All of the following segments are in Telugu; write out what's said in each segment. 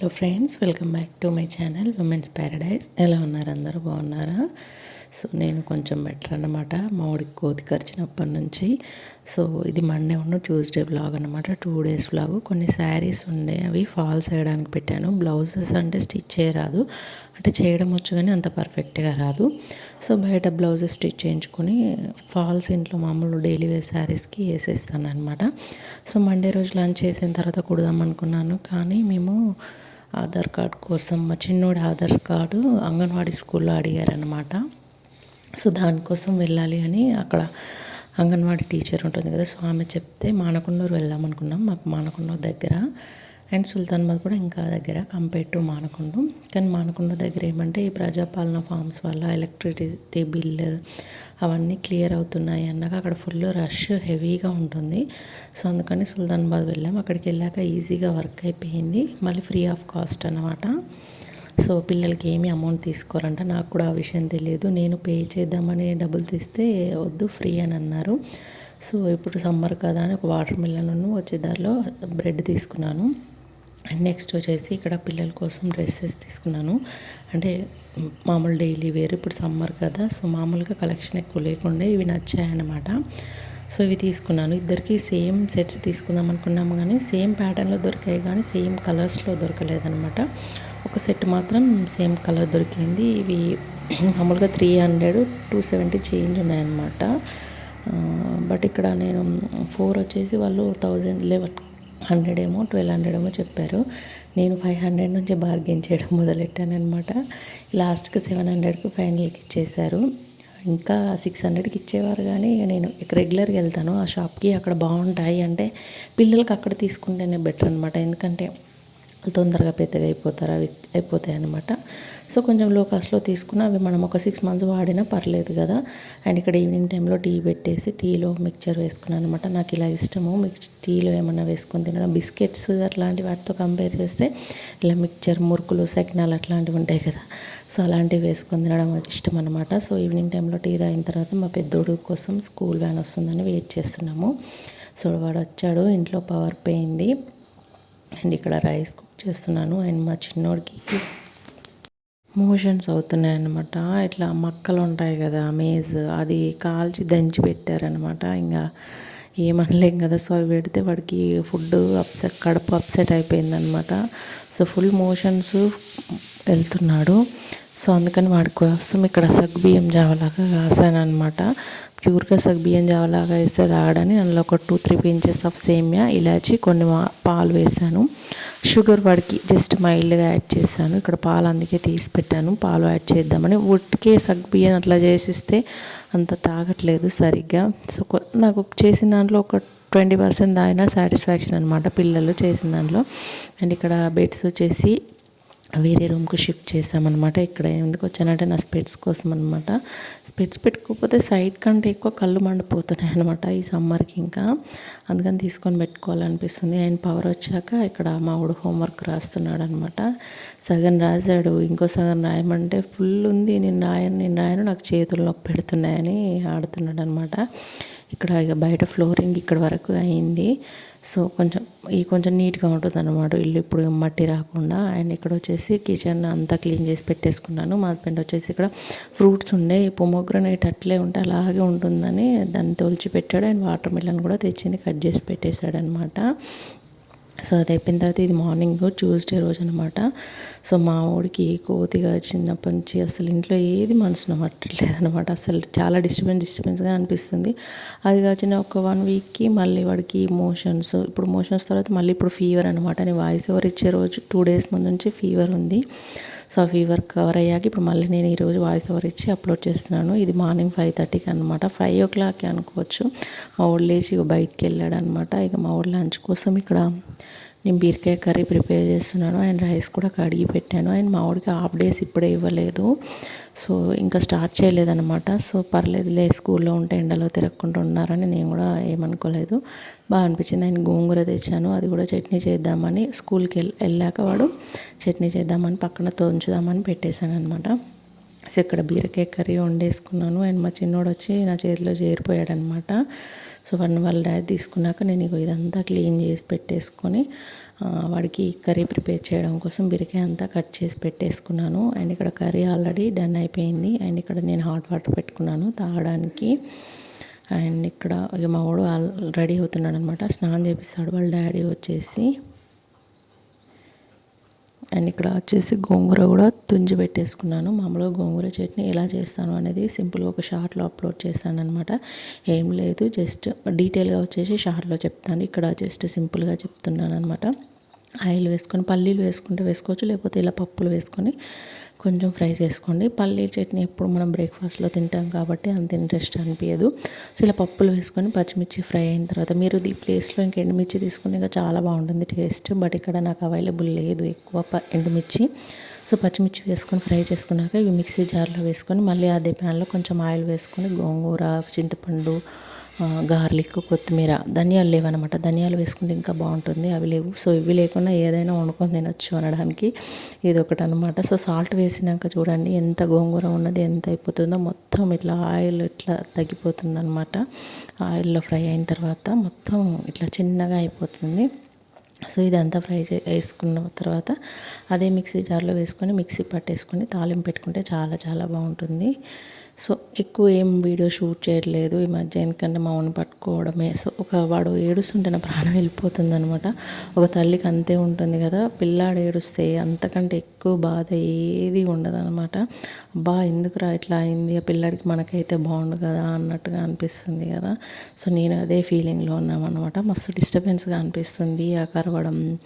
Hello friends welcome back to my channel women's paradise. ఎలా ఉన్నారు అందరూ? బాగున్నారా? సో నేను కొంచెం బెటర్ అన్నమాట. మా ఊడికి కోతి కరిచినప్పటి నుంచి. సో ఇది మండే ఉన్న ట్యూస్డే బ్లాగ్ అనమాట టూ డేస్ బ్లాగ్. కొన్ని శారీస్ ఉండే అవి ఫాల్స్ వేయడానికి పెట్టాను. బ్లౌజెస్ అంటే స్టిచ్ చేయరాదు. అంటే చేయడం వచ్చు కానీ అంత పర్ఫెక్ట్గా రాదు. సో బయట బ్లౌజెస్ స్టిచ్ చేయించుకొని ఫాల్స్ ఇంట్లో మామూలు డైలీ వేర్ శారీస్కి వేసేస్తాను అనమాట సో మండే రోజు లంచ్ చేసిన తర్వాత కుడదాం అనుకున్నాను. కానీ మేము ఆధార్ కార్డ్ కోసం మా చిన్నోడి ఆధార్ కార్డు అంగన్వాడీ స్కూల్లో అడిగారనమాట సో దానికోసం వెళ్ళాలి అని అక్కడ అంగన్వాడీ టీచర్ ఉంటుంది కదా సో ఆమె చెప్తే మానకొండూరు వెళ్దాం అనుకున్నాం. మాకు మానకొండూరు దగ్గర అండ్ సుల్తాన్బాద్ కూడా ఇంకా దగ్గర కంపేర్ టు మానకొండ. కానీ మానకొండ దగ్గర ఏమంటే ఈ ప్రజాపాలన ఫార్మ్స్ వల్ల ఎలక్ట్రిసిటీ బిల్ అవన్నీ క్లియర్ అవుతున్నాయి అన్నాక అక్కడ ఫుల్ రష్ హెవీగా ఉంటుంది. సో అందుకని సుల్తాన్బాద్ వెళ్ళాం. అక్కడికి వెళ్ళాక ఈజీగా వర్క్ అయిపోయింది. మళ్ళీ ఫ్రీ ఆఫ్ కాస్ట్ అనమాట సో పిల్లలకి ఏమి అమౌంట్ తీసుకోరంట నాకు కూడా ఆ విషయం తెలియదు. నేను పే చేద్దామని డబ్బులు తీస్తే వద్దు ఫ్రీ అని అన్నారు. సో ఇప్పుడు సమ్మర్ కదా అని ఒక వాటర్ మిల్లన్ వచ్చే దారిలో బ్రెడ్ తీసుకున్నాను. అండ్ నెక్స్ట్ వచ్చేసి ఇక్కడ పిల్లల కోసం డ్రెస్సెస్ తీసుకున్నాను. అంటే మామూలు డైలీ వేర్ ఇప్పుడు సమ్మర్ కదా సో మామూలుగా కలెక్షన్ ఎక్కువ లేకుండా ఇవి నచ్చాయన్నమాట. సో ఇవి తీసుకున్నాను. ఇద్దరికి సేమ్ సెట్స్ తీసుకుందాం అనుకున్నాము కానీ సేమ్ ప్యాటర్న్లో దొరికాయి కానీ సేమ్ కలర్స్లో దొరకలేదనమాట ఒక సెట్ మాత్రం సేమ్ కలర్ దొరికింది. ఇవి మామూలుగా three hundred two seventy change ఉన్నాయన్నమాట. బట్ ఇక్కడ నేను ఫోర్ వచ్చేసి వాళ్ళు థౌజండ్ లెవెన్ హండ్రెడ్ ఏమో ట్వెల్వ్ హండ్రెడ్ ఏమో చెప్పారు. నేను ఫైవ్ హండ్రెడ్ నుంచి బార్గెన్ చేయడం మొదలెట్టాను అనమాట లాస్ట్కి సెవెన్ హండ్రెడ్కి ఫైనల్కి ఇచ్చేశారు. ఇంకా సిక్స్ హండ్రెడ్కి ఇచ్చేవారు కానీ నేను రెగ్యులర్గా వెళ్తాను. ఆ షాప్కి అక్కడ బాగుంటాయి అంటే పిల్లలకి అక్కడ తీసుకుంటేనే బెటర్ అనమాట ఎందుకంటే తొందరగా పెద్దగా అయిపోతారు అవి అయిపోతాయి అనమాట సో కొంచెం లో కాస్ట్లో తీసుకున్న అవి మనం ఒక సిక్స్ మంత్స్ వాడినా పర్లేదు కదా. అండ్ ఇక్కడ ఈవినింగ్ టైంలో టీ పెట్టేసి టీలో మిక్చర్ వేసుకున్నాను అనమాట నాకు ఇలా ఇష్టము. మిక్స్ టీలో ఏమన్నా వేసుకొని తినడం. బిస్కెట్స్ అట్లాంటి వాటితో కంపేర్ చేస్తే ఇలా మిక్చర్ మురుకులు సకినాలు అట్లాంటివి ఉంటాయి కదా. సో అలాంటివి వేసుకొని తినడం ఇష్టం అనమాట సో ఈవినింగ్ టైంలో టీ తాగిన తర్వాత మా పెద్దోడు కోసం స్కూల్ వ్యాన్ వస్తుందని వెయిట్ చేస్తున్నాము. సో వాడు వచ్చాడు. ఇంట్లో పవర్ పోయింది. అండ్ ఇక్కడ రైస్ కుక్ చేస్తున్నాను. అండ్ మా చిన్నోడికి మోషన్స్ అవుతున్నాయి అనమాట ఇట్లా మక్కలు ఉంటాయి కదా మేజ్. అది కాల్చి దంచి పెట్టారనమాట ఇంకా ఏమనలేం కదా. సో అవి పెడితే వాడికి ఫుడ్ అప్సెట్ కడుపు అప్సెట్ అయిపోయిందనమాట సో ఫుల్ మోషన్స్ వెళ్తున్నాడు. సో అందుకని వాడి కోసం ఇక్కడ సగ్బియ్యం జావలాగా కాసాను అనమాట ప్యూర్గా సగ్గుబియ్యం జావలాగా వేస్తే తాగడని అందులో ఒక టూ త్రీ పించెస్ ఆఫ్ సేమియా ఇలాచి కొన్ని పాలు వేసాను షుగర్ వాడికి జస్ట్ మైల్డ్గా యాడ్ చేశాను. ఇక్కడ పాలు అందుకే తీసి పెట్టాను. పాలు యాడ్ చేద్దామని ఉట్టికే సగ్గుబియ్యం అట్లా చేసిస్తే అంత తాగట్లేదు సరిగ్గా. సో నాకు చేసిన దాంట్లో ఒక ట్వంటీ పర్సెంట్ తాగినా సాటిస్ఫాక్షన్ అనమాట పిల్లలు చేసిన దాంట్లో. అండ్ ఇక్కడ బెడ్స్ వచ్చేసి వేరే రూమ్కి షిఫ్ట్ చేసామన్నమాట ఇక్కడ ఎందుకు వచ్చానంటే నా స్పెట్స్ కోసం అనమాట స్పెట్స్ పెట్టుకోకపోతే సైడ్ కంటే ఎక్కువ కళ్ళు మండిపోతున్నాయి అనమాట ఈ సమ్మర్కి ఇంకా. అందుకని తీసుకొని పెట్టుకోవాలనిపిస్తుంది. అండ్ పవర్ వచ్చాక ఇక్కడ మా ఊడు హోంవర్క్ రాస్తున్నాడు అనమాట సగం రాశాడు. ఇంకో సగం రాయమంటే ఫుల్ ఉంది. నేను రాయను నేను రాయను నాకు చేతులు నొప్పి పెడుతున్నాయని ఆడుతున్నాడు అనమాట ఇక్కడ ఇక బయట ఫ్లోరింగ్ ఇక్కడ వరకు అయింది. సో కొంచెం ఈ కొంచెం నీట్గా ఉంటుంది అనమాట ఇల్లు ఇప్పుడు మట్టి రాకుండా. అండ్ ఇక్కడ వచ్చేసి కిచెన్ అంతా క్లీన్ చేసి పెట్టేసుకున్నాను. మా హస్బెండ్ వచ్చేసి ఇక్కడ ఫ్రూట్స్ ఉండే పొమోగ్రనేట్ అట్లే ఉంటే అలాగే ఉంటుందని దాన్ని తోల్చి పెట్టాడు అండ్ వాటర్ మిలన్ కూడా తెచ్చింది కట్ చేసి పెట్టేశాడు అనమాట సో అది అయిపోయిన తర్వాత ఇది మార్నింగ్ ట్యూస్డే రోజు అనమాట సో మా ఊడికి కోతిగా చిన్నప్పటి నుంచి అసలు ఇంట్లో ఏది మనసున పట్టట్లేదు అనమాట అసలు చాలా డిస్టర్బెన్స్ డిస్టర్బెన్స్గా అనిపిస్తుంది. అది కాచిన ఒక వన్ వీక్కి మళ్ళీ వాడికి మోషన్స్ ఇప్పుడు మోషన్స్ తర్వాత మళ్ళీ ఇప్పుడు ఫీవర్ అనమాట. నేను వాయిస్ ఓవర్ ఇచ్చే రోజు టూ డేస్ ముందు నుంచి ఫీవర్ ఉంది. సో ఫీవర్ కవర్ అయ్యాక ఇప్పుడు మళ్ళీ నేను ఈరోజు వాయిస్ ఓవర్ ఇచ్చి అప్లోడ్ చేస్తున్నాను. ఇది మార్నింగ్ ఫైవ్ థర్టీకి అనమాట ఫైవ్ ఓ క్లాక్కి అనుకోవచ్చు. మా ఊళ్ళు లేచి బయటికి వెళ్ళాడు అనమాట ఇక మా ఊళ్ళో లంచ్ కోసం ఇక్కడ నేను బీరకాయ కర్రీ ప్రిపేర్ చేస్తున్నాను. అండ్ రైస్ కూడా కడిగి పెట్టాను. అండ్ మా వాడికి హాఫ్ డేస్ ఇప్పుడే ఇవ్వలేదు. సో ఇంకా స్టార్ట్ చేయలేదన్నమాట. సో పర్లేదులే స్కూల్లో ఉంటే ఎండలో తిరగకుండా ఉన్నారని నేను కూడా ఏమనుకోలేదు. బాగా అనిపించింది. అండ్ గోంగూర తెచ్చాను. అది కూడా చట్నీ చేద్దామని స్కూల్కి వెళ్ళి వెళ్ళాక వాడు చట్నీ చేద్దామని పక్కన తోంచుదామని పెట్టేశాను అనమాట సో ఇక్కడ బీరకాయ కర్రీ వండేసుకున్నాను. అండ్ మా చిన్నోడు వచ్చి నా చేతిలో చేరిపోయాడనమాట సో వన్ వాళ్ళ డాడీ తీసుకున్నాక నేను ఇగో ఇదంతా క్లీన్ చేసి పెట్టేసుకొని వాడికి కర్రీ ప్రిపేర్ చేయడం కోసం బిరికాయ అంతా కట్ చేసి పెట్టేసుకున్నాను. అండ్ ఇక్కడ కర్రీ ఆల్రెడీ డన్ అయిపోయింది. అండ్ ఇక్కడ నేను హాట్ వాటర్ పెట్టుకున్నాను తాగడానికి. అండ్ ఇక్కడ ఇక మా వాడు రెడీ అవుతున్నాడు అనమాట స్నానం చేపిస్తాడు. వాళ్ళ డాడీ వచ్చేసి అండ్ ఇక్కడ వచ్చేసి గోంగూర కూడా తుంజి పెట్టేసుకున్నాను. మామూలుగా గోంగూర చట్నీ ఎలా చేస్తాను అనేది సింపుల్గా ఒక షార్ట్లో అప్లోడ్ చేశాను అనమాట ఏం లేదు జస్ట్ డీటెయిల్గా వచ్చేసి షార్ట్లో చెప్తాను. ఇక్కడ జస్ట్ సింపుల్గా చెప్తున్నాను అనమాట ఆయిల్ వేసుకొని పల్లీలు వేసుకుంటే వేసుకోవచ్చు లేకపోతే ఇలా పప్పులు వేసుకొని కొంచెం ఫ్రై చేసుకోండి పల్లీ చట్నీ ఎప్పుడు మనం బ్రేక్ఫాస్ట్లో తింటాం కాబట్టి అంత ఇంట్రెస్ట్ అనిపించదు. సో ఇలా పప్పులు వేసుకొని పచ్చిమిర్చి ఫ్రై అయిన తర్వాత మీరు ఈ ప్లేస్లో ఇంక ఎండుమిర్చి తీసుకుని ఇంకా చాలా బాగుంటుంది టేస్ట్. బట్ ఇక్కడ నాకు అవైలబుల్ లేదు ఎక్కువ ప ఎండుమిర్చి. సో పచ్చిమిర్చి వేసుకొని ఫ్రై చేసుకున్నాక ఇవి మిక్సీ జార్లో వేసుకొని మళ్ళీ అదే ప్యాన్లో కొంచెం ఆయిల్ వేసుకొని గోంగూర చింతపండు గార్లిక్ కొత్తిమీర ధనియాలు లేవనమాట ధనియాలు వేసుకుంటే ఇంకా బాగుంటుంది. అవి లేవు. సో ఇవి లేకుండా ఏదైనా వండుకొని తినొచ్చు అనడానికి. ఇది ఒకటి అనమాట సో సాల్ట్ వేసినాక చూడండి ఎంత గోంగూర ఉన్నది ఎంత అయిపోతుందో. మొత్తం ఇట్లా ఆయిల్ ఇట్లా తగ్గిపోతుంది అనమాట ఆయిల్లో ఫ్రై అయిన తర్వాత మొత్తం ఇట్లా చిన్నగా అయిపోతుంది. సో ఇదంతా ఫ్రై చే వేసుకున్న తర్వాత అదే మిక్సీ జార్లో వేసుకొని మిక్సీ పట్టేసుకొని తాలింపు పెట్టుకుంటే చాలా చాలా బాగుంటుంది. సో ఎక్కువ ఏం వీడియో షూట్ చేయట్లేదు. ఈ మధ్య ఎందుకంటే మా పట్టుకోవడమే. సో ఒక వాడు ఏడుస్తుంటే నా ప్రాణం వెళ్ళిపోతుంది అనమాట ఒక తల్లికి అంతే ఉంటుంది కదా. పిల్లాడు ఏడుస్తే అంతకంటే ఎక్కువ బాధ ఏది ఉండదనమాట బా అబ్బా ఎందుకురా ఇట్లా అయింది? ఆ పిల్లాడికి మనకైతే బాగుండు కదా అన్నట్టుగా అనిపిస్తుంది కదా. సో నేను అదే ఫీలింగ్లో ఉన్నామన్నమాట. మస్తు డిస్టర్బెన్స్గా అనిపిస్తుంది ఆ కరవడం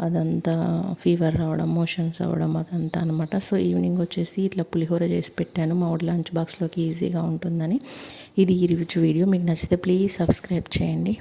అదంతా ఫీవర్ రావడం మోషన్స్ అవ్వడం అదంతా అనమాట సో ఈవినింగ్ వచ్చేసి ఇట్లా పులిహోర చేసి పెట్టాను. మా ఊడి లంచ్ బాక్స్లోకి ఈజీగా ఉంటుందని. ఇది ఈ వీడియో మీకు నచ్చితే ప్లీజ్ సబ్స్క్రైబ్ చేయండి.